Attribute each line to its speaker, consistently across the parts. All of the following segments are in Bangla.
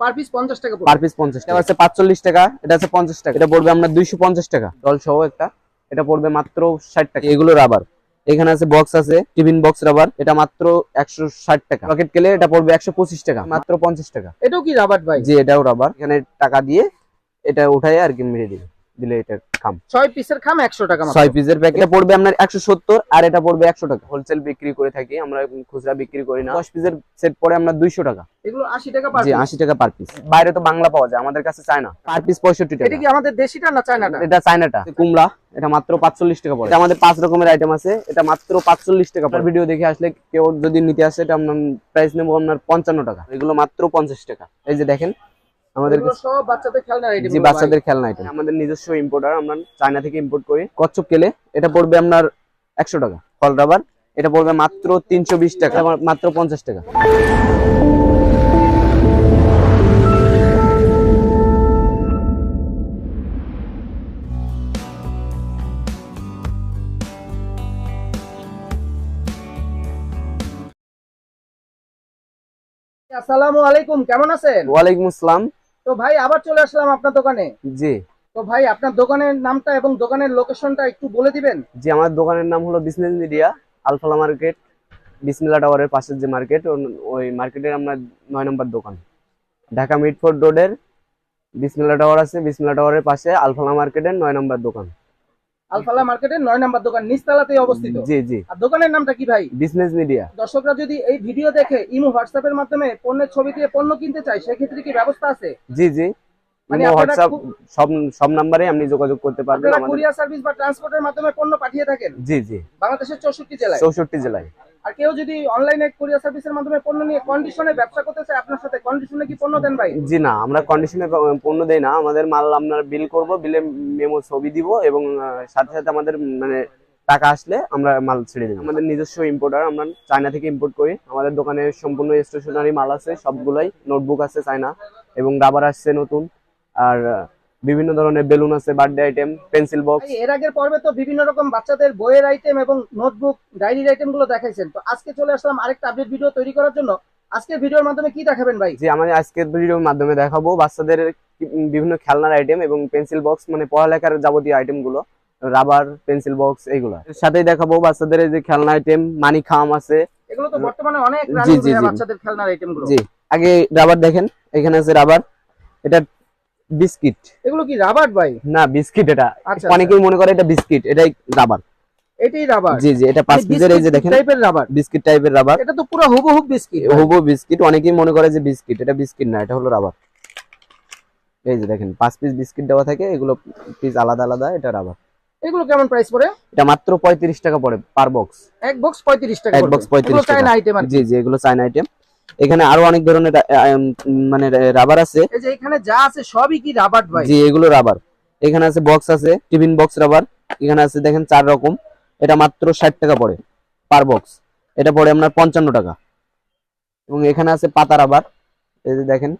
Speaker 1: পার পিস পঞ্চাশ টাকা
Speaker 2: পার পিস পঞ্চাশ টাকা। আছে পাঁচচল্লিশ টাকা এটা আছে পঞ্চাশ টাকা। এটা পড়বে আমরা দুইশো পঞ্চাশ টাকা। ডল সহ একটা এটা পড়বে মাত্র ষাট টাকা। এগুলো রাবার এখানে আছে বক্স আছে টিফিন বক্স রাবার এটা মাত্র একশো ষাট টাকা। পকেট কেলে এটা পড়বে একশো পঁচিশ টাকা মাত্র পঞ্চাশ টাকা।
Speaker 1: এটাও কি রাবার ভাই?
Speaker 2: জি এটাও রাবার এখানে টাকা দিয়ে এটা উঠাই আর কি মেরে দিবে। দিলে এটা খাম।
Speaker 1: ছয় পিসের খাম একশো টাকা মাত্র।
Speaker 2: ছয় পিসের প্যাকেট পড়বে আপনার একশো সত্তর আর এটা পড়বে একশো টাকা। হোলসেল বিক্রি করে থাকি আমরা খুচরা বিক্রি করি না। দশ পিসের সেট পড়ে আমরা দুইশো টাকা।
Speaker 1: এগুলো আশি টাকা পার
Speaker 2: জি টাকা পার পিস বাইরে তো বাংলা পাওয়া যায় আমাদের কাছে চায় না পার পিস পঁয়ষট্টি
Speaker 1: এটা কি আমাদের দেশিটা না চায়নাটা?
Speaker 2: এটা চায়নাটা। কুমড়া। এটা মাত্র পাঁচচল্লিশ টাকা পড়ে। এটা আমাদের পাঁচ রকমের আইটেম আছে। এটা মাত্র পাঁচচল্লিশ টাকা আপনার ভিডিও দেখে আসলে কেউ যদি নিতে আসে এটা আপনার প্রাইস নেব আপনার পঞ্চান্ন টাকা। এগুলো মাত্র পঞ্চাশ টাকা। এই যে দেখেন আমাদের
Speaker 1: সব বাচ্চাদের খেলনার আইটেম
Speaker 2: জি বাচ্চাদের খেলনা আইটেম আমাদের নিজস্ব ইম্পোর্টার আমরা চায়না থেকে ইম্পোর্ট করি। কচ্ছপ কেলে এটা পড়বে আপনার একশো টাকা। ফল রাবার। এটা পড়বে মাত্র তিনশো বিশ টাকা মাত্র পঞ্চাশ টাকা।
Speaker 1: আসসালামু আলাইকুম কেমন আছেন?
Speaker 2: ওয়ালাইকুম আসসালাম।
Speaker 1: তো ভাই আবার চলে আসলাম আপনার দোকানে।
Speaker 2: জি।
Speaker 1: তো ভাই আপনার দোকানের নামটা এবং দোকানের লোকেশনটা একটু বলে দিবেন?
Speaker 2: জি আমার দোকানের নাম হলো বিজনেস মিডিয়া আলফালা মার্কেট বিসমিল্লা টাওয়ারের পাশের যে মার্কেট ওই মার্কেটের আমরা নয় নম্বর দোকান। ঢাকা মিটফোর্ড রোডের বিসমিল্লা টাওয়ার আছে বিসমিল্লা টাওয়ারের পাশে আলফালা মার্কেটের নয় নম্বর দোকান।
Speaker 1: আলফালা মার্কেটের নয় নাম্বার দোকান নিস্তালাতে অবস্থিত।
Speaker 2: জি জি।
Speaker 1: আর দোকানের নামটা কি ভাই?
Speaker 2: বিজনেস মিডিয়া
Speaker 1: দর্শকরা যদি এই ভিডিও দেখে ইমো হোয়াটসঅ্যাপের মাধ্যমে পণ্যের ছবি দিয়ে পণ্য কিনতে চায় সেক্ষেত্রে কি ব্যবস্থা আছে?
Speaker 2: জি জি।
Speaker 1: মানে
Speaker 2: হোয়াটসঅ্যাপ সব সব নাম্বারে আপনি যোগাযোগ করতে পারবেন আমাদের।
Speaker 1: কুরিয়ার সার্ভিস বা ট্রান্সপোর্টের মাধ্যমে পণ্য পাঠিয়ে থাকেন?
Speaker 2: জি জি।
Speaker 1: বাংলাদেশের চৌষট্টি জেলায়।
Speaker 2: চৌষট্টি জেলায়।
Speaker 1: আর কেউ যদি অনলাইনে কুরিয়ার সার্ভিসের মাধ্যমে পণ্য নিয়ে কন্ডিশনে ব্যবসা করতে চায়, আপনার সাথে কন্ডিশনে কি পণ্য দেন ভাই?
Speaker 2: জি না, আমরা কন্ডিশনে পণ্য দেই না। আমাদের মাল আপনার বিল করব বিলে মেমো ছবি দিব এবং সাথে সাথে আমাদের মানে টাকা আসলে আমরা মাল ছেড়ে দিই আমাদের নিজস্ব ইম্পোর্টার আমরা চায়না থেকে ইম্পোর্ট করি। আমাদের দোকানে সম্পূর্ণ স্টেশনারি মাল আছে, সবগুলাই নোটবুক আছে চায়না, এবং রাবার আসছে নতুন। আর বিভিন্ন ধরনের বেলুন আছে বার্থডে আইটেম পেন্সিল বক্স
Speaker 1: এর আগের পর্বে তো বিভিন্ন রকম বাচ্চাদের বইয়ের আইটেম এবং নোটবুক ডায়েরির আইটেমগুলো দেখাইছেন। তো আজকে চলে আসলাম আরেকটা আপডেট ভিডিও তৈরি করার জন্য। আজকে ভিডিওর মাধ্যমে কি দেখাবেন ভাই?
Speaker 2: যে আমি আজকের ভিডিওর মাধ্যমে দেখাবো বাচ্চাদের বিভিন্ন খেলনার আইটেম এবং পেন্সিল বক্স মানে পড়ালেখার যাবতীয় আইটেমগুলো। রাবার পেন্সিল বক্স এইগুলো। এর সাথেই দেখাবো বাচ্চাদের এই যে খেলনা আইটেম মানি খাম আছে।
Speaker 1: এগুলো তো বর্তমানে অনেক রানিং
Speaker 2: জি, জি।
Speaker 1: বাচ্চাদের খেলনার আইটেমগুলো।
Speaker 2: জি আগে রাবার দেখেন এখানে আছে রাবার এটা বিস্কিট।
Speaker 1: এগুলো কি রাবার ভাই?
Speaker 2: না বিস্কিট এটা।
Speaker 1: আচ্ছা,
Speaker 2: অনেকেই মনে করে এটা বিস্কিট এটাই রাবার।
Speaker 1: এটাই রাবার?
Speaker 2: জি জি এটা পাঁচ পিসের এই যে দেখেন
Speaker 1: টাইপের রাবার?
Speaker 2: বিস্কিট টাইপের রাবার।
Speaker 1: এটা তো পুরো হুবহু বিস্কিট
Speaker 2: হুবো বিস্কিট অনেকেই মনে করে যে বিস্কিট এটা বিস্কিট না এটা হলো রাবার। এই যে দেখেন পাঁচ পিস বিস্কিট দেওয়া থাকে এগুলো পিস আলাদা আলাদা এটা রাবার।
Speaker 1: এগুলো কেমন প্রাইস পড়ে?
Speaker 2: এটা মাত্র পঁয়ত্রিশ টাকা পড়ে পার বক্স
Speaker 1: এক বক্স পঁয়ত্রিশ টাকা
Speaker 2: এক box 35
Speaker 1: এগুলো
Speaker 2: টাকা।
Speaker 1: চায়না আইটেম
Speaker 2: জি জি এগুলো চাইনা আইটেম এখানে আরও অনেক ধরনের মানে রাবার আছে।
Speaker 1: এই যে এখানে যা আছে সবই কি রাবার ভাই?
Speaker 2: জি এগুলো রাবার এখানে আছে বক্স আছে টিফিন বক্স রাবার এখানে আছে দেখেন চার রকম। এটা মাত্র ষাট টাকা পড়ে পার বক্স এটা পড়ে আপনার পঞ্চান্ন টাকা। এবং এখানে আছে পাতা রাবার এই যে দেখেন।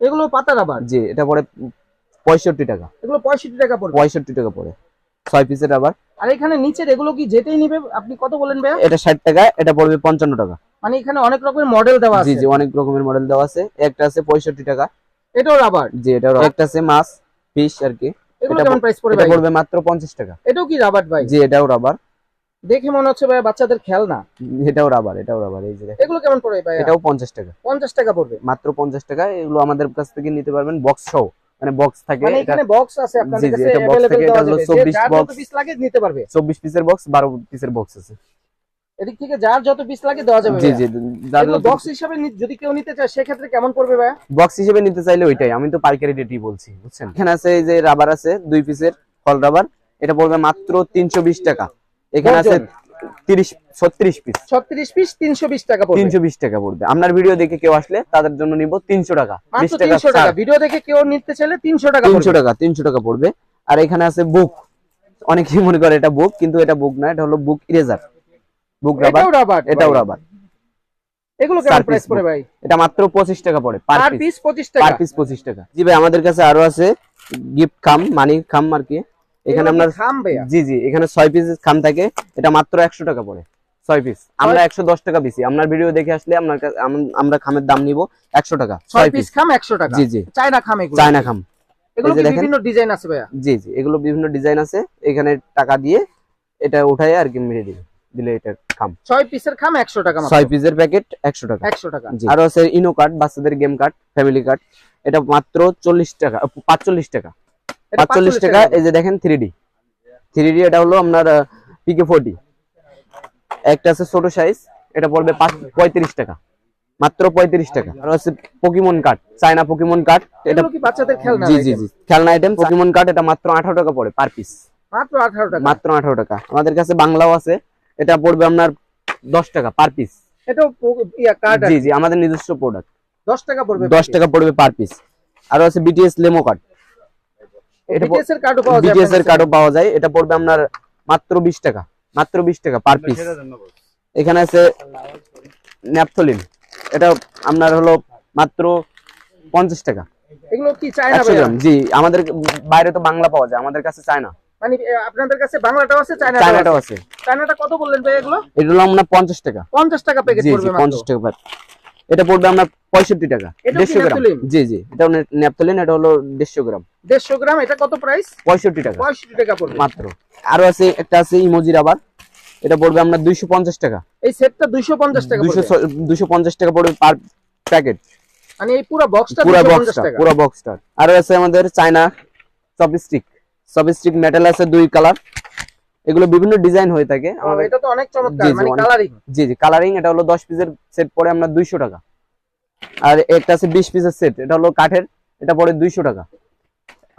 Speaker 1: এগুলো পাতা রাবার
Speaker 2: জি এটা পড়ে পঁয়ষট্টি টাকা।
Speaker 1: এগুলো পঁয়ষট্টি টাকা পড়বে?
Speaker 2: পঁয়ষট্টি টাকা পড়ে ছয় পিসের রাবার
Speaker 1: আর এখানে নিচের এগুলো কি যেতেই নিবে আপনি কত বলেন ভাই
Speaker 2: এটা ষাট টাকা এটা পড়বে পঞ্চান্ন টাকা।
Speaker 1: মানে এখানে অনেক রকমের মডেল দেওয়া
Speaker 2: জি
Speaker 1: আছে
Speaker 2: জি অনেক রকমের মডেল দেওয়া আছে একটা আছে পঁয়ষট্টি টাকা
Speaker 1: এটাও রাবার
Speaker 2: জি এটা একটা আছে মাছ ফিশ আর কি
Speaker 1: এগুলো
Speaker 2: এটা
Speaker 1: কেমন প্রাইস পড়বে
Speaker 2: এটা
Speaker 1: ভাই
Speaker 2: পড়বে মাত্র পঞ্চাশ টাকা
Speaker 1: এটাও কি রাবার ভাই
Speaker 2: জি এটাও রাবার
Speaker 1: দেখে মনে হচ্ছে ভাই বাচ্চাদের খেলনা
Speaker 2: এটাও রাবার এটাও রাবার এই যে দেখেন।
Speaker 1: এগুলো কেমন পড়বে ভাই
Speaker 2: এটাও পঞ্চাশ টাকা
Speaker 1: পঞ্চাশ টাকা পড়বে
Speaker 2: মাত্র পঞ্চাশ টাকা এগুলো আমাদের কাছ থেকে নিতে পারবেন বক্স সহ মানে বক্স থাকে
Speaker 1: মানে
Speaker 2: এটা
Speaker 1: এখানে বক্স আছে আপনাদের
Speaker 2: জি, জি,
Speaker 1: কাছে
Speaker 2: এটা box
Speaker 1: अवेलेबल
Speaker 2: থেকে, এটা
Speaker 1: দেওয়া
Speaker 2: হলো
Speaker 1: যাবে
Speaker 2: 24
Speaker 1: যে যার যত
Speaker 2: box।
Speaker 1: পিস লাগে নিতে পারবে
Speaker 2: চব্বিশ পিসের বক্স বারো পিসের বক্স আছে
Speaker 1: এদিক থেকে যার যত পিস লাগে দেওয়া যাবে
Speaker 2: জি জি
Speaker 1: বক্স হিসাবে যদি কেউ নিতে চায় সেক্ষেত্রে কেমন পড়বে ভাই
Speaker 2: বক্স হিসেবে নিতে চাইলে ওইটাই আমি তো পাইকারি রেটই বলছি বুঝছেন? এখানে আছে এই যে রাবার আছে দুই পিসের ফল রাবার এটা পড়বে মাত্র তিনশো বিশ টাকা। এখানে আছে
Speaker 1: কজন?
Speaker 2: তিরিশ ছত্রিশ পিস
Speaker 1: 36 পিস 320 টাকা পড়বে।
Speaker 2: তিনশো বিশ টাকা পড়বে। আপনার ভিডিও দেখে কেউ আসলে তাদের জন্য নিব তিনশো টাকা বিশ
Speaker 1: মাত্র
Speaker 2: টাকা
Speaker 1: 300 টাকা। ভিডিও দেখে কেউ নিতে চাইলে 300 টাকা
Speaker 2: তিনশো
Speaker 1: পড়বে।
Speaker 2: টাকা তিনশো টাকা পড়বে। আর এখানে আছে বুক অনেকেই মনে করে এটা বুক কিন্তু এটা বুক না এটা হলো বুক ইরেজার বুক রাবার
Speaker 1: এটাও রাবার
Speaker 2: এটাও রাবার।
Speaker 1: এগুলো কেমন প্রাইস পড়ে ভাই।
Speaker 2: এটা মাত্র পঁচিশ টাকা পড়ে
Speaker 1: per
Speaker 2: piece
Speaker 1: piece 25 per
Speaker 2: piece পঁচিশ টাকা। জি ভাই আমাদের কাছে আরও আছে গিফট খাম মানি খাম আর কি। এখানে আপনার
Speaker 1: খাম ভাইয়া?
Speaker 2: জি জি এখানে ছয় পিস খাম থাকে এটা মাত্র একশো টাকা পড়ে ছয় পিস আমরা একশো দশ টাকা বেশি আপনার ভিডিও দেখে আসলে আপনার কাছে আমরা খামের দাম নিব একশো টাকা
Speaker 1: ছয়
Speaker 2: ছয়
Speaker 1: পিস
Speaker 2: পিস
Speaker 1: খাম একশো টাকা।
Speaker 2: জি জি।
Speaker 1: চায়না খাম এগুলো।
Speaker 2: চায়না খাম।
Speaker 1: এগুলো। বিভিন্ন ডিজাইন আছে ভাইয়া?
Speaker 2: জি জি এগুলো বিভিন্ন ডিজাইন আছে এখানে টাকা দিয়ে এটা উঠাই আর কি মেরে দিবে। দিলে এটা খাম।
Speaker 1: ছয় পিসের খাম একশো টাকা মাত্র।
Speaker 2: ছয় পিসের প্যাকেট একশো টাকা।
Speaker 1: একশো টাকা।
Speaker 2: জি। আর আছে ইনো কার্ড বাচ্চাদের গেম কার্ড ফ্যামিলি কার্ড। এটা মাত্র চল্লিশ টাকা পাঁচচল্লিশ টাকা।
Speaker 1: এটা
Speaker 2: পাঁচচল্লিশ টাকা এই যে দেখেন থ্রি ডি থ্রি ডি এটা হলো আপনার পিকে একটা আছে ছোট সাইজ এটা পড়বে পাঁচ পঁয়ত্রিশ টাকা। মাত্র পঁয়ত্রিশ টাকা। আর আছে Pokemon card China Pokemon card এটা
Speaker 1: কি বাচ্চাদের খেলনা
Speaker 2: জি জি জি। খেলনা আইটেম পকিমন কার্ড এটা মাত্র আঠারো টাকা পড়ে পার পিস
Speaker 1: মাত্র আঠারো টাকা।
Speaker 2: মাত্র আঠারো টাকা। আমাদের কাছে বাংলাও আছে। এটা পড়বে আপনার দশ টাকা পার পিস
Speaker 1: এটাও ইয়া
Speaker 2: জি জি আমাদের নিজস্ব প্রোডাক্ট
Speaker 1: দশ টাকা পড়বে
Speaker 2: দশ টাকা পড়বে পার পিস আর আছে বিটিএস লেমো কার্ড এটা
Speaker 1: বিটিএস এর কার্ডও পাওয়া যায়
Speaker 2: বিটিএস এর
Speaker 1: কাছে?
Speaker 2: কার্ডও পাওয়া যায়। এটা পড়বে আপনার মাত্র বিশ টাকা মাত্র বিশ টাকা পার পিস এখানে আছে ন্যাপথলিন এটা আপনার হলো মাত্র পঞ্চাশ টাকা।
Speaker 1: এগুলো কি চায়না
Speaker 2: জি আমাদের বাইরে তো বাংলা পাওয়া যায় আমাদের কাছে চায় না
Speaker 1: মানে আপনাদের কাছে বাংলাটাও আছে চায়নাটাও আছে? চায়নাটা কত বললেন ভাই এগুলো?
Speaker 2: আপনার পঞ্চাশ টাকা।
Speaker 1: পঞ্চাশ টাকা প্যাকেট পড়বে
Speaker 2: টাকা এটা পড়বে টাকা গ্রাম। জি জি এটা ন্যাপথলিন এটা হলো গ্রাম।
Speaker 1: দেড়শো গ্রাম এটা কত প্রাইস
Speaker 2: পঁয়ষট্টি টাকা।
Speaker 1: পঁয়ষট্টি টাকা পড়বে।
Speaker 2: মাত্র। আরও আছে একটা আছে ইমোজি রাবার এটা পড়বে দুইশো পঞ্চাশ টাকা।
Speaker 1: এই সেটটা দুইশো পঞ্চাশ টাকা
Speaker 2: দুইশো
Speaker 1: পড়বে।
Speaker 2: পঞ্চাশ টাকা পড়বে পার প্যাকেট
Speaker 1: মানে এই পুরো বক্সটা টাকা।
Speaker 2: পুরো বক্সটা আরও আছে আমাদের চায়না চপস্টিক চপস্টিক মেটাল আছে দুই কালার এগুলো বিভিন্ন ডিজাইন হয়ে থাকে। আমাদের
Speaker 1: এটা তো অনেক চমৎকার মানে কালারিং
Speaker 2: জি জি কালারিং এটা হলো দশ পিসের সেট পড়ে আমরা দুইশো টাকা। আর একটা আছে বিশ পিসের সেট এটা হলো কাঠের এটা পড়ে দুইশো টাকা।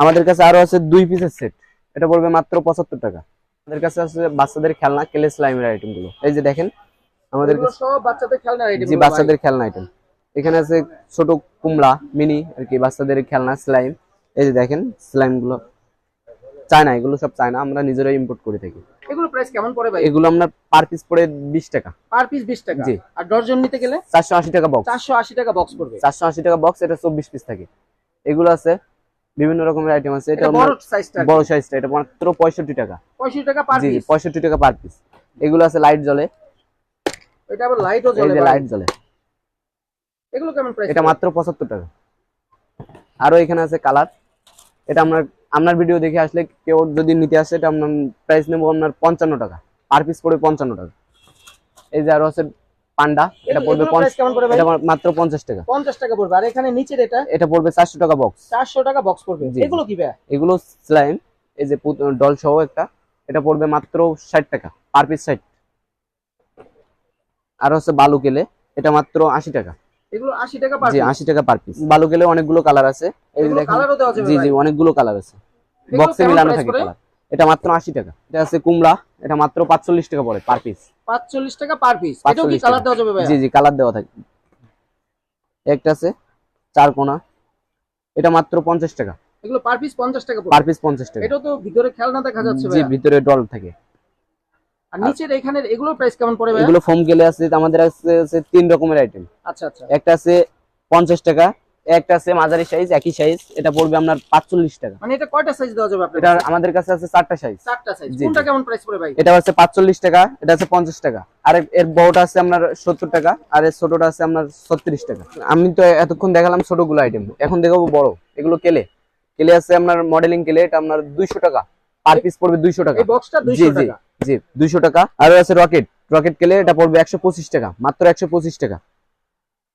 Speaker 2: আমাদের কাছে আরও আছে দুই পিসের সেট এটা পড়বে মাত্র পঁচাত্তর টাকা। আমাদের কাছে আছে বাচ্চাদের খেলনা কেলে স্লাইমের আইটেমগুলো। এই যে দেখেন আমাদের কাছে
Speaker 1: সব বাচ্চাদের খেলনা আইটেম
Speaker 2: জি বাচ্চাদের খেলনা আইটেম এখানে আছে ছোট কুমড়া মিনি আর কি বাচ্চাদের খেলনা স্লাইম এই যে দেখেন স্লাইমগুলো। চায়না এগুলো সব চায়না আমরা নিজেরাই ইম্পোর্ট করে থাকি।
Speaker 1: এগুলো প্রাইস কেমন পড়ে ভাই?
Speaker 2: এগুলো আমরা পার পিস পড়ে বিশ টাকা।
Speaker 1: পার পিস বিশ টাকা?
Speaker 2: জি।
Speaker 1: আর ডর্জন নিতে গেলে?
Speaker 2: চারশো আশি টাকা বক্স
Speaker 1: চারশো আশি টাকা বক্স পড়বে।
Speaker 2: চারশো আশি টাকা বক্স এটা চব্বিশ পিস থাকে। এগুলো আছে বিভিন্ন রকমের আইটেম আছে। এটা
Speaker 1: বড় সাইজটা
Speaker 2: বড় সাইজটা এটা মাত্র পঁয়ষট্টি টাকা।
Speaker 1: পঁয়ষট্টি টাকা পার পিস
Speaker 2: পঁয়ষট্টি টাকা পার পিস এগুলো আছে লাইট জ্বলে
Speaker 1: এটা আবার লাইটও
Speaker 2: এই যে লাইট জ্বলে
Speaker 1: এগুলো কেমন প্রাইস
Speaker 2: এটা মাত্র পঁচাত্তর টাকা। আরও এখানে আছে কালার এটা আপনার আপনার ভিডিও দেখে আসলে কেউ যদি নিতে আসে এটা আপনার প্রাইস নেব আপনার পঞ্চান্ন টাকা। পার পিস পড়বে পঞ্চান্ন টাকা। এই যে আরও আছে পান্ডা এটা পড়বে এটা মাত্র পঞ্চাশ টাকা।
Speaker 1: পঞ্চাশ টাকা পড়বে। আর এখানে নিচের এটা?
Speaker 2: এটা পড়বে চারশো টাকা বক্স
Speaker 1: চারশো টাকা বক্স পড়বে। এগুলো কি ভাই?
Speaker 2: এগুলো স্লাইম এই যে ডল সহ একটা। এটা পড়বে মাত্র ষাট টাকা পার পিস ষাট। আর হচ্ছে বালু কেলে এটা মাত্র আশি টাকা।
Speaker 1: এগুলো টাকা পার
Speaker 2: জি আশি টাকা পার পিস বালু কেলে অনেকগুলো কালার আছে। এই দেখেন
Speaker 1: কালারও দেওয়া যাবে
Speaker 2: জি জি অনেকগুলো কালার আছে। বক্সে মিলানো থাকে কালার এটা মাত্র আশি টাকা। এটা আছে কুমড়া এটা মাত্র পাঁচচল্লিশ টাকা পড়ে পার পিস
Speaker 1: টাকা পার পিস এটাও কি কালার দেওয়া যাবে ভাই
Speaker 2: জি জি কালার দেওয়া থাকে। একটা আছে চার এটা মাত্র পঞ্চাশ টাকা।
Speaker 1: এগুলো পার পিস পঞ্চাশ টাকা
Speaker 2: পার পিস পঞ্চাশ টাকা।
Speaker 1: এটাও তো ভিতরে খেলনা দেখা যাচ্ছে
Speaker 2: জি ভিতরে ডল থাকে।
Speaker 1: আর নিচের এখানে এগুলো প্রাইস কেমন পড়ে ভাই
Speaker 2: এগুলো ফোম গেলে আছে আমাদের আছে আছে তিন রকমের আইটেম
Speaker 1: আচ্ছা আচ্ছা।
Speaker 2: একটা আছে পঞ্চাশ টাকা একটা আছে মাঝারি সাইজ একই সাইজ এটা পড়বে আপনার পাঁচচল্লিশ টাকা।
Speaker 1: মানে এটা কয়টা সাইজ দেওয়া যাবে আপনার
Speaker 2: এটা আমাদের কাছে আছে চারটা সাইজ
Speaker 1: চারটা সাইজ কোনটা কেমন প্রাইস পড়ে ভাই?
Speaker 2: এটা হচ্ছে পাঁচচল্লিশ টাকা এটা আছে পঞ্চাশ টাকা। আর এর- বড়টা আছে আপনার সত্তর টাকা আর এর ছোটটা আছে আপনার ছত্রিশ টাকা। আমি তো এতক্ষণ দেখালাম ছোটগুলো আইটেম এখন দেখাবো বড়। এগুলো কেলে? কেলে আছে আপনার মডেলিং কেলে এটা আপনার দুইশো টাকা। পার পিস পড়বে দুইশো টাকা।
Speaker 1: এই বক্সটা টাকা।
Speaker 2: জি দুইশো টাকা। আর আছে রকেট। রকেট কেলে এটা পড়বে একশো পঁচিশ টাকা মাত্র একশো পঁচিশ টাকা।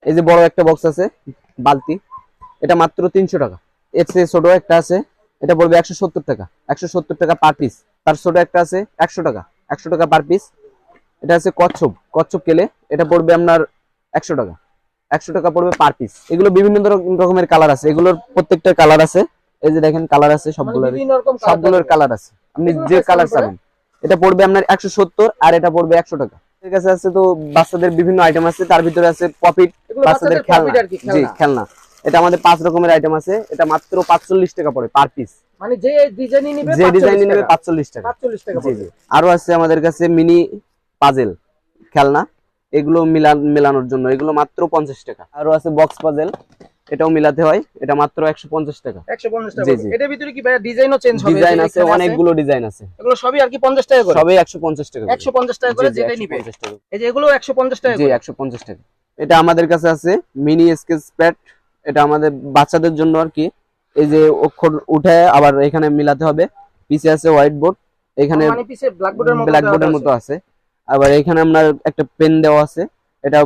Speaker 2: এই যে বড় একটা বক্স আছে বালতি এটা মাত্র তিনশো টাকা। এর চেয়ে ছোট একটা আছে এটা পড়বে একশো সত্তর টাকা। একশো সত্তর টাকা পার পিস তার ছোট একটা আছে একশো টাকা। একশো টাকা পার পিস এটা আছে কচ্ছপ। কচ্ছপ কেলে এটা পড়বে আপনার একশো টাকা। একশো টাকা পড়বে পার পিস এগুলো বিভিন্ন রকমের কালার আছে। এগুলোর প্রত্যেকটা কালার আছে। এই যে দেখেন কালার আছে
Speaker 1: মানে
Speaker 2: সবগুলোর সবগুলোর কালার আছে। আপনি যে কালার চাবেন। এটা পড়বে আপনার একশো সত্তর আর এটা পড়বে একশো টাকা। এর কাছে আছে তো বাচ্চাদের বিভিন্ন আইটেম আছে তার ভিতরে আছে পপিট বাচ্চাদের খেলনা। জি
Speaker 1: খেলনা।
Speaker 2: এটা আমাদের পাঁচ রকমের আইটেম আছে এটা মাত্র পাঁচচল্লিশ টাকা পড়ে পার পিস
Speaker 1: মানে যে ডিজাইনই নিবে
Speaker 2: যে ডিজাইন নেবে পাঁচচল্লিশ টাকা।
Speaker 1: টাকা
Speaker 2: জি জি। আরও আছে আমাদের কাছে মিনি পাজেল খেলনা। এগুলো মিলান মেলানোর জন্য। এগুলো মাত্র পঞ্চাশ টাকা। আরও আছে বক্স পাজেল এটাও মিলাতে হয়। এটা মাত্র একশো পঞ্চাশ টাকা।
Speaker 1: এটার ভিতরে কি ভাইয়া ডিজাইনও চেঞ্জ হবে?
Speaker 2: ডিজাইন আছে অনেকগুলো ডিজাইন আছে।
Speaker 1: এগুলো সবই আর কি পঞ্চাশ টাকা করে?
Speaker 2: সবই একশো পঞ্চাশ টাকা করে।
Speaker 1: একশো পঞ্চাশ টাকা করে যেটাই নিবে। এই যে এগুলো একশো পঞ্চাশ টাকা
Speaker 2: জি
Speaker 1: করে।
Speaker 2: একশো পঞ্চাশ টাকা। এটা আমাদের কাছে আছে মিনি স্কেচ প্যাড এটা আমাদের বাচ্চাদের জন্য আর কি। এই যে অক্ষর উঠে আবার এখানে মিলাতে হবে। পিছে আছে হোয়াইট বোর্ড এখানে
Speaker 1: মানে পিছে
Speaker 2: ব্ল্যাক বোর্ডের মতো আছে। আবার এখানে আপনার একটা পেন দেওয়া আছে। এটা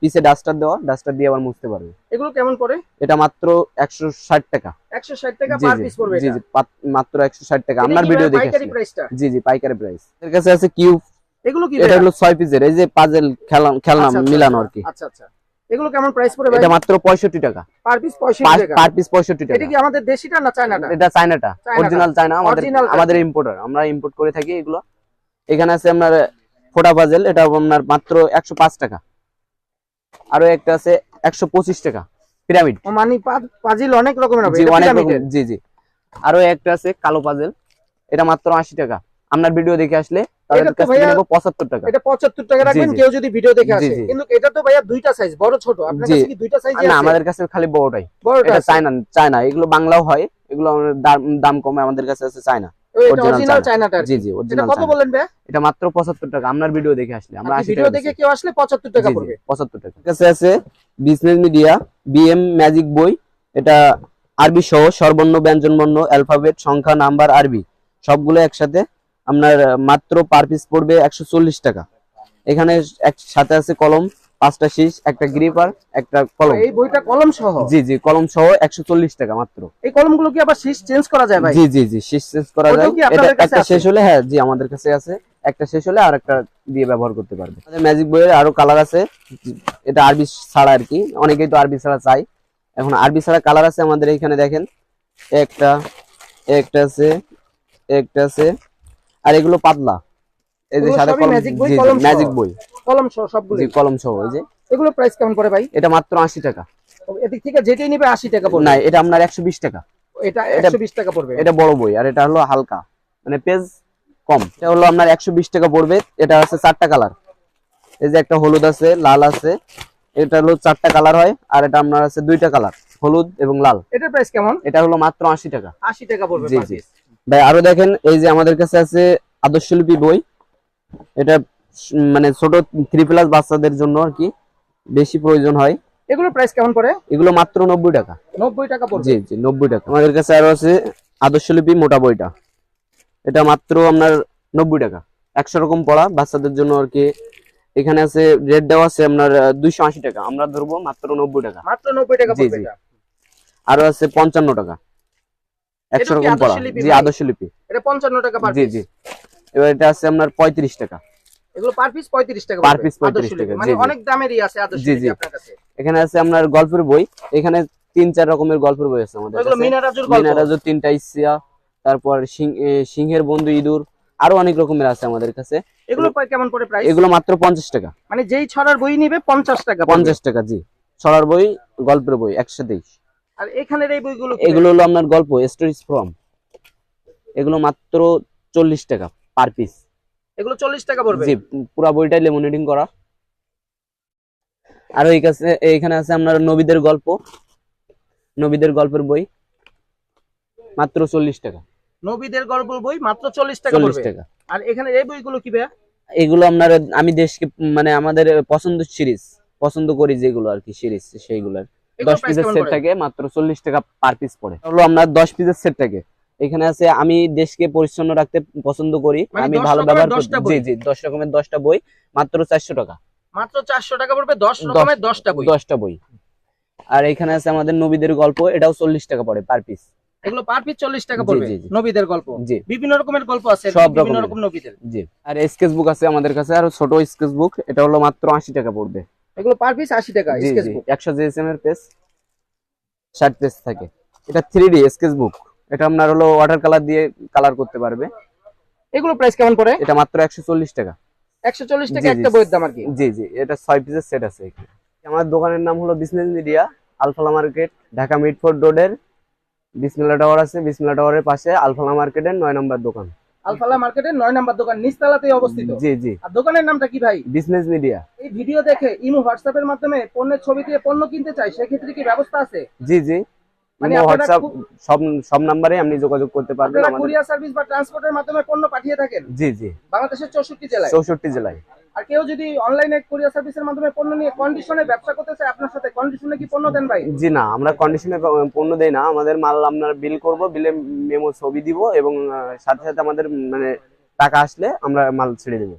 Speaker 2: পিছে ডাস্টার দেওয়া ডাস্টার দিয়ে আবার মুছতে পারবে।
Speaker 1: এগুলো কেমন পড়ে
Speaker 2: এটা মাত্র একশো ষাট টাকা।
Speaker 1: একশো ষাট টাকা পার পিস পড়বে
Speaker 2: জি জি মাত্র একশো ষাট টাকা।
Speaker 1: এটা
Speaker 2: আপনার ভিডিও দেখে
Speaker 1: পাইকারি প্রাইসটা
Speaker 2: জি জি পাইকারি প্রাইস এর কাছে আছে কিউব
Speaker 1: এগুলো কি
Speaker 2: এটা হলো ছয় পিসের এই যে পাজেল খেলনা খেলনা
Speaker 1: আচ্ছা, আচ্ছা,
Speaker 2: মিলানো আর কি।
Speaker 1: আচ্ছা আচ্ছা। এগুলো কেমন প্রাইস পড়ে ভাই?
Speaker 2: এটা মাত্র পঁয়ষট্টি টাকা।
Speaker 1: পার পিস পঁয়ষট্টি টাকা।
Speaker 2: পার পিস পঁয়ষট্টি
Speaker 1: এটা কি আমাদের দেশিটা না চায়নাটা?
Speaker 2: এটা চায়নাটা। অরিজিনাল চায়না আমাদের আমাদের ইম্পোর্টার আমরা ইম্পোর্ট করে থাকি এগুলো। এখানে আছে আপনার ফোটা পাজেল এটা আপনার মাত্র একশো পাঁচ টাকা। আরও একটা আছে একশো পঁচিশ টাকা পিরামিড।
Speaker 1: মানে পাজিল অনেক রকমের হবে
Speaker 2: অনেক রকম জি জি। আরও একটা আছে কালো পাজেল এটা মাত্র আশি টাকা। আপনার ভিডিও দেখে আসলে পঁচাত্তর টাকা।
Speaker 1: এটা পঁচাত্তর টাকা রাখবেন কেউ যদি ভিডিও দেখে আসে। কিন্তু এটা তো ভাইয়া দুইটা সাইজ বড় ছোট। আপনার কাছে কি দুইটা সাইজ
Speaker 2: না আমাদের কাছে খালি বড়টাই।
Speaker 1: বড়টা
Speaker 2: চায়না চায়না এগুলো বাংলাও হয় এগুলো দাম দাম কমে আমাদের কাছে আছে চায়না। Original China.
Speaker 1: চায়নাটা আর কি।
Speaker 2: জি জি অরিজিনাল
Speaker 1: কত বলেন ভাই
Speaker 2: এটা মাত্র পঁচাত্তর টাকা। আপনার ভিডিও দেখে আসলে। আমরা
Speaker 1: ভিডিও দেখে কেউ আসলে পঁচাত্তর টাকা
Speaker 2: জি, জি,
Speaker 1: পড়বে।
Speaker 2: 75 টাকা। কাছে আছে বিজনেস মিডিয়া বিএম ম্যাজিক বই এটা আরবি সহ স্বরবর্ণ অ্যালফাবেট সংখ্যা নাম্বার আরবি। সবগুলো একসাথে আপনার মাত্র পার পিস পড়বে একশো চল্লিশ টাকা। এখানে সাথে আছে কলম পাঁচটা শীষ একটা গ্রিপার একটা কলম।
Speaker 1: এই বইটা কলম সহ?
Speaker 2: জি জি কলম সহ একশো চল্লিশ টাকা মাত্র।
Speaker 1: এই কলমগুলো কি আবার শীষ চেঞ্জ করা যায় ভাই?
Speaker 2: জি জি জি শীষ চেঞ্জ করা যায়। এটা একটা শেষ হলে হ্যাঁ জি আমাদের কাছে আছে। একটা শেষ হলে আর একটা দিয়ে ব্যবহার করতে পারবে। আমাদের ম্যাজিক বইয়ের আরও কালার আছে। এটা আরবি ছাড়া আর কি। অনেকেই তো আরবি ছাড়া চাই এখন আরবি ছাড়া কালার আছে আমাদের এখানে দেখেন। একটা একটা আছে একটা আছে। আর এগুলো পাতলা। এই যে সাদা কলম
Speaker 1: magic বই, কলম
Speaker 2: ম্যাজিক বই।
Speaker 1: কলম সহ সবগুলো
Speaker 2: কলম সহ এই যে।
Speaker 1: এগুলো প্রাইস কেমন পড়ে ভাই?
Speaker 2: এটা মাত্র আশি টাকা।
Speaker 1: এদিক থেকে যেটাই নিবে আশি টাকা পড়বে।
Speaker 2: না এটা আপনার একশো বিশ টাকা।
Speaker 1: এটা
Speaker 2: এটা-
Speaker 1: একশো বিশ টাকা পড়বে।
Speaker 2: এটা বড় বই আর এটা হলো হালকা। মানে পেজ কম। এটা হলো আপনার একশো বিশ টাকা পড়বে। এটা আছে চারটা কালার এই যে একটা হলুদ আছে লাল আছে। এটা হলো চারটা কালার হয় আর এটা আপনার আছে দুইটা কালার হলুদ এবং লাল।
Speaker 1: এটার প্রাইস কেমন?
Speaker 2: এটা হলো মাত্র আশি টাকা।
Speaker 1: আশি টাকা পড়বে
Speaker 2: জি, জি। ভাই আরও দেখেন এই যে আমাদের কাছে আছে আদর্শলিপি বই। এটা মানে ছোট থ্রি প্লাস বাচ্চাদের জন্য আর কি বেশি প্রয়োজন হয়।
Speaker 1: এগুলো প্রাইস কেমন পড়ে?
Speaker 2: এগুলো মাত্র নব্বই টাকা।
Speaker 1: নব্বই টাকা
Speaker 2: জি জি নব্বই টাকা। আমাদের কাছে আরও আছে আদর্শলিপি মোটা বইটা। এটা মাত্র আপনার নব্বই টাকা। একশো রকম পড়া বাচ্চাদের জন্য আর কি। এখানে আছে রেট দেওয়া আছে আপনার দুইশো আশি টাকা। আমরা ধরবো মাত্র নব্বই টাকা।
Speaker 1: মাত্র নব্বই টাকা
Speaker 2: জি,
Speaker 1: পড়বে
Speaker 2: জি।
Speaker 1: এটা।
Speaker 2: আরও আছে পঞ্চান্ন টাকা। একশো রকম পড়া। জি
Speaker 1: ভাই?
Speaker 2: আদর্শলিপি
Speaker 1: এটা পঞ্চান্ন টাকা
Speaker 2: জি জি। এবার এটা আছে আপনার পঁয়ত্রিশ টাকা।
Speaker 1: এগুলো পার পিস পঁয়ত্রিশ টাকা
Speaker 2: Per
Speaker 1: পড়বে,
Speaker 2: piece 35 টাকা,
Speaker 1: মানে। অনেক দামেরই আছে আদর্শ
Speaker 2: জি, জি।
Speaker 1: আপনার কাছে।
Speaker 2: এখানে আছে আপনার গল্পের বই এখানে তিন চার রকমের গল্পের বই আছে আমাদের কাছে।
Speaker 1: মিনারাজুর গল্প।
Speaker 2: মিনারাজু তিনটা ইসিয়া তারপর সিংহের বন্ধু ইঁদুর আরও অনেক রকমের আছে আমাদের কাছে।
Speaker 1: এগুলো কেমন পড়ে প্রাইস
Speaker 2: এগুলো মাত্র পঞ্চাশ টাকা।
Speaker 1: মানে যেই ছড়ার বই নিবে পঞ্চাশ টাকা পড়বে।
Speaker 2: পঞ্চাশ টাকা জি। ছড়ার বই গল্পের বই একসাথেই
Speaker 1: আর এখানের এই বইগুলো
Speaker 2: এগুলো হলো আপনার গল্প স্টোরিজ ফ্রম এগুলো মাত্র চল্লিশ টাকা। Per piece.
Speaker 1: এগুলো চল্লিশ টাকা পড়বে?
Speaker 2: জি পুরা বইটাই লেমনেটিং করা। আর এই কাছে এইখানে আছে আপনার নবীদের গল্প। নবীদের গল্পের বই। মাত্র চল্লিশ টাকা।
Speaker 1: নবীদের গল্প বই মাত্র চল্লিশ টাকা
Speaker 2: চল্লিশ টাকা।
Speaker 1: আর এখানে এই বইগুলো কি ভাইয়া?
Speaker 2: এগুলো আপনার আমি দেশকে মানে আমাদের পছন্দ সিরিজ। পছন্দ করি যেগুলো আর কি সিরিজ সেইগুলোর দশ পিসের সেট থাকে মাত্র চল্লিশ টাকা পার পিস পড়ে। হলো আপনার দশ পিসের সেট থাকে। এখানে আছে আমি দেশকে পরিচ্ছন্ন রাখতে পছন্দ করি।
Speaker 1: মানে
Speaker 2: আমি ভালো ব্যবহার করি জি জি দশ রকমের দশটা বই মাত্র চারশো টাকা।
Speaker 1: মাত্র চারশো টাকা পড়বে দশ রকমের দশটা বই।
Speaker 2: দশটা বই। আর এখানে আছে আমাদের নবীদের গল্প এটাও চল্লিশ টাকা পড়ে পার পিস
Speaker 1: এগুলো পার পিস চল্লিশ টাকা পড়বে। নবীদের গল্প।
Speaker 2: জি।
Speaker 1: বিভিন্ন রকমের গল্প আছে
Speaker 2: সব
Speaker 1: রকম নবীদের।
Speaker 2: জি। আর স্কেচ বুক আছে আমাদের কাছে আর ছোট স্কেচ বুক এটা হলো মাত্র আশি টাকা পড়বে।
Speaker 1: এগুলো পার পিস আশি টাকা স্কেচ বুক
Speaker 2: একশো জিএসএম এর পেজ ষাট পেজ থাকে। এটা থ্রি ডি স্কেচ বুক এটা আপনার হলো ওয়াটার কালার দিয়ে কালার করতে পারবে।
Speaker 1: এগুলো প্রাইস কেমন পড়ে?
Speaker 2: এটা মাত্র একশো চল্লিশ টাকা।
Speaker 1: একশো চল্লিশ টাকা
Speaker 2: জি, জি।
Speaker 1: একটা বইয়ের দাম আর কি?
Speaker 2: জি জি। এটা ছয় পিসের সেট আছে এখানে। আমার দোকানের নাম হলো business media Alfalah market Dhaka Mitford রোডের বিসমিল্লা টাওয়ার আছে। বিসমিল্লা টাওয়ারের পাশে আলফালা মার্কেটের নয় নম্বর দোকান।
Speaker 1: আলফালা মার্কেটের নয় নাম্বার দোকান নিচতলাতেই অবস্থিত।
Speaker 2: জি জি।
Speaker 1: আর দোকানের নামটা কি ভাই?
Speaker 2: বিজনেস মিডিয়া
Speaker 1: এই ভিডিও দেখে ইমো হোয়াটসঅ্যাপের মাধ্যমে পণ্যের ছবি দিয়ে পণ্য কিনতে চাই সেক্ষেত্রে কি ব্যবস্থা আছে?
Speaker 2: জি জি।
Speaker 1: মানে
Speaker 2: হোয়াটসঅ্যাপ সব সব নাম্বারে আপনি যোগাযোগ করতে পারবেন
Speaker 1: আপনারা
Speaker 2: আমাদের।
Speaker 1: কুরিয়ার সার্ভিস বা ট্রান্সপোর্টের মাধ্যমে পণ্য পাঠিয়ে থাকেন?
Speaker 2: জি জি।
Speaker 1: বাংলাদেশের চৌষট্টি জেলায়?
Speaker 2: চৌষট্টি জেলায়।
Speaker 1: আর কেউ যদি অনলাইনে কুরিয়ার সার্ভিসের মাধ্যমে পণ্য নিয়ে কন্ডিশনে ব্যবসা করতে চায় আপনার সাথে কন্ডিশনে কি পণ্য দেন ভাই?
Speaker 2: জি না আমরা কন্ডিশনে পণ্য দেই না। আমাদের মাল আমরা বিল করব বিলে মেমো ছবি দিব এবং সাথে সাথে আমাদের মানে টাকা আসলে আমরা মাল ছেড়ে দেবো।